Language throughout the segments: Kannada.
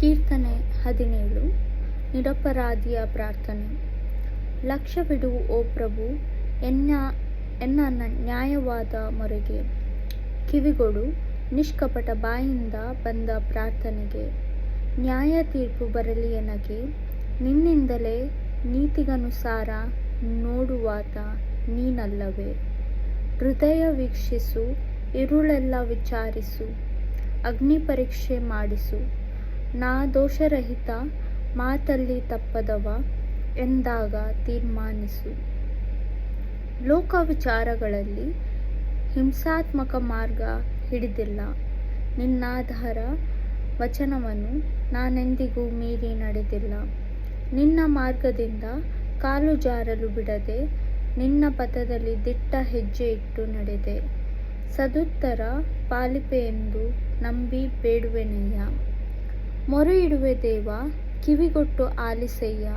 ಕೀರ್ತನೆ ಹದಿನೇಳು, ನಿರಪರಾಧಿಯ ಪ್ರಾರ್ಥನೆ. ಲಕ್ಷ್ಯವಿಡು ಓ ಪ್ರಭು, ಎನ್ನ ಎನ್ನ ನ್ಯಾಯವಾದ ಮೊರೆಗೆ. ಕಿವಿಗೊಡು, ನಿಷ್ಕಪಟ ಬಾಯಿಂದ ಬಂದ ಪ್ರಾರ್ಥನೆಗೆ. ನ್ಯಾಯ ತೀರ್ಪು ಬರಲಿ ಎನಗೆ, ನಿನ್ನಿಂದಲೇ ನೀತಿಗನುಸಾರ ನೋಡುವಾತ ನೀನಲ್ಲವೇ. ಹೃದಯ ವೀಕ್ಷಿಸು, ಇರುಳೆಲ್ಲ ವಿಚಾರಿಸು ಅಗ್ನಿ ಪರೀಕ್ಷೆ ಮಾಡಿಸು. ನಾ ದೋಷರಹಿತ, ಮಾತಲ್ಲಿ ತಪ್ಪದವ ಎಂದಾಗ ತೀರ್ಮಾನಿಸು. ಲೋಕ ವಿಚಾರಗಳಲ್ಲಿ ಹಿಂಸಾತ್ಮಕ ಮಾರ್ಗ ಹಿಡಿದಿಲ್ಲ. ನಿನ್ನಾಧಾರ ವಚನವನ್ನು ನಾನೆಂದಿಗೂ ಮೀರಿ ನಡೆದಿಲ್ಲ. ನಿನ್ನ ಮಾರ್ಗದಿಂದ ಕಾಲು ಜಾರಲು ಬಿಡದೆ ನಿನ್ನ ಪಥದಲ್ಲಿ ದಿಟ್ಟ ಹೆಜ್ಜೆ ಇಟ್ಟು ನಡೆದೆ. ಸದುತ್ತರ ಪಾಲಿಪೆ ಎಂದು ನಂಬಿ ಬೇಡುವೆನಯ್ಯ. ಮೊರೆ ಇಡುವೆ ದೇವ, ಕಿವಿಗೊಟ್ಟು ಆಲಿಸಯ್ಯ.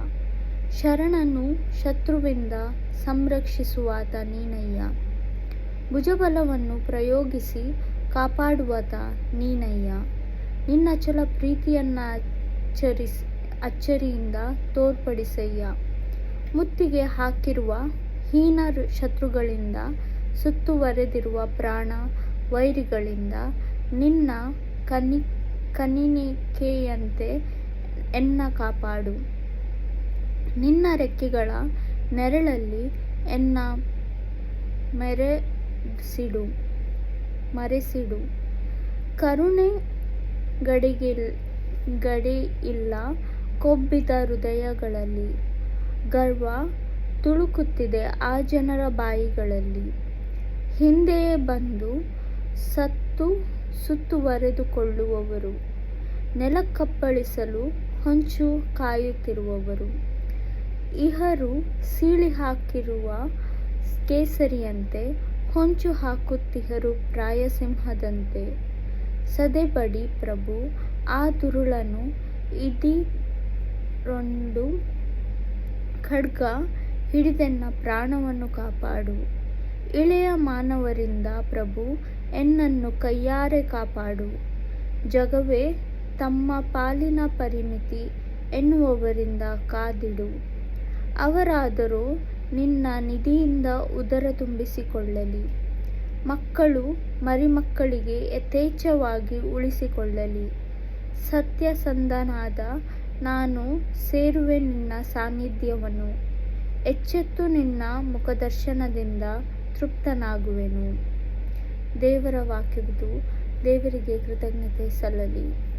ಶರಣನು ಶತ್ರುವಿಂದ ಸಂರಕ್ಷಿಸುವಾತ ನೀನಯ್ಯ. ಭುಜಬಲವನ್ನು ಪ್ರಯೋಗಿಸಿ ಕಾಪಾಡುವಾತ ನೀನಯ್ಯ. ನಿನ್ನ ಚಲ ಪ್ರೀತಿಯನ್ನ ಅಚ್ಚರಿಸಿ ಅಚ್ಚರಿಯಿಂದ ತೋರ್ಪಡಿಸಯ್ಯ. ಮುತ್ತಿಗೆ ಹಾಕಿರುವ ಹೀನ ಶತ್ರುಗಳಿಂದ ಸುತ್ತುವರೆದಿರುವ ಪ್ರಾಣ ವೈರಿಗಳಿಂದ ನಿನ್ನ ಕನಿ ಕನಿನಿಕೆಯಂತೆ ಎನ್ನ ಕಾಪಾಡು. ನಿನ್ನ ರೆಕ್ಕೆಗಳ ನೆರಳಲ್ಲಿ ಎನ್ನ ಮೆರೆಸಿಡು, ಮರೆಸಿಡು. ಕರುಣೆ ಗಡಿಗಿಲ್ ಗಡಿ ಇಲ್ಲ ಕೊಬ್ಬಿದ ಹೃದಯಗಳಲ್ಲಿ, ಗರ್ವ ತುಳುಕುತ್ತಿದೆ ಆ ಜನರ ಬಾಯಿಗಳಲ್ಲಿ. ಹಿಂದೆಯೇ ಬಂದು ಸತ್ತು ಸುತ್ತುವರೆದುಕೊಳ್ಳುವವರು. ನೆಲಕ್ಕಪ್ಪಳಿಸಲು ಹೊಂಚು ಕಾಯುತ್ತಿರುವವರು. ಇಹರು ಸೀಳಿ ಹಾಕಿರುವ ಕೇಸರಿಯಂತೆ ಹೊಂಚು ಹಾಕುತ್ತಿಹರು ಪ್ರಾಯಸಿಂಹದಂತೆ. ಸದೆಬಡಿ ಪ್ರಭು, ಆ ದುರುಳನು ಇದಿರೊಂದು ಖಡ್ಗ ಹಿಡಿದೆನ್ನ ಪ್ರಾಣವನ್ನು ಕಾಪಾಡು. ಇಳೆಯ ಮಾನವರಿಂದ ಪ್ರಭು ಎನ್ನನ್ನು ಕೈಯಾರೆ ಕಾಪಾಡು. ಜಗವೇ, ತಮ್ಮ ಪಾಲಿನ ಪರಿಮಿತಿ ಎನ್ನುವವರಿಂದ ಕಾದಿಡು. ಅವರಾದರೂ ನಿನ್ನ ನಿಧಿಯಿಂದ ಉದರ ತುಂಬಿಸಿಕೊಳ್ಳಲಿ. ಮಕ್ಕಳು ಮರಿಮಕ್ಕಳಿಗೆ ಯಥೇಚ್ಛವಾಗಿ ಉಳಿಸಿಕೊಳ್ಳಲಿ. ಸತ್ಯಸಂಧನಾದ ನಾನು ಸೇರುವೆ ನಿನ್ನ ಸಾನ್ನಿಧ್ಯವನ್ನು. ಎಚ್ಚೆತ್ತು ನಿನ್ನ ಮುಖದರ್ಶನದಿಂದ ತೃಪ್ತನಾಗುವೆನು. ದೇವರ ವಾಕ್ಯವಿದು. ದೇವರಿಗೆ ಕೃತಜ್ಞತೆ ಸಲ್ಲಲಿ.